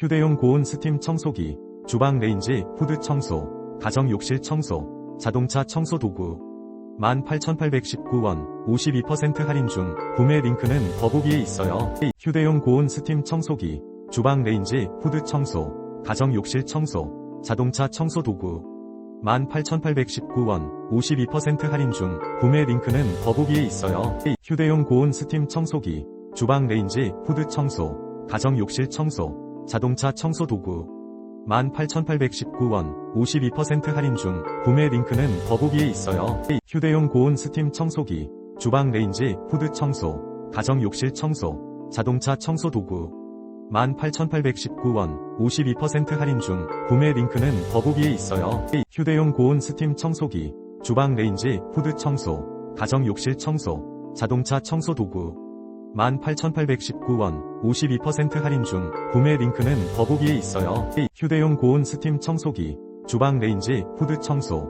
휴대용 고온 스팀 청소기, 주방 레인지, 후드 청소, 가정 욕실 청소, 자동차 청소 도구. 18,819원, 52% 할인 중, 구매 링크는 더보기에 있어요. 휴대용 고온 스팀 청소기, 주방 레인지, 후드 청소, 가정 욕실 청소, 자동차 청소 도구. 18,819원, 52% 할인 중, 구매 링크는 더보기에 있어요. 휴대용 고온 스팀 청소기, 주방 레인지, 후드 청소, 가정 욕실 청소, 자동차 청소 도구. 18,819원, 52% 할인 중, 구매 링크는 더보기에 있어요. 휴대용 고온 스팀 청소기, 주방 레인지, 후드 청소, 가정 욕실 청소, 자동차 청소 도구. 18,819원, 52% 할인 중, 구매 링크는 더보기에 있어요. 휴대용 고온 스팀 청소기, 주방 레인지, 후드 청소, 가정 욕실 청소, 자동차 청소 도구. 18,819원, 52% 할인 중, 구매 링크는 더보기에 있어요. 휴대용 고온 스팀 청소기, 주방 레인지, 후드 청소,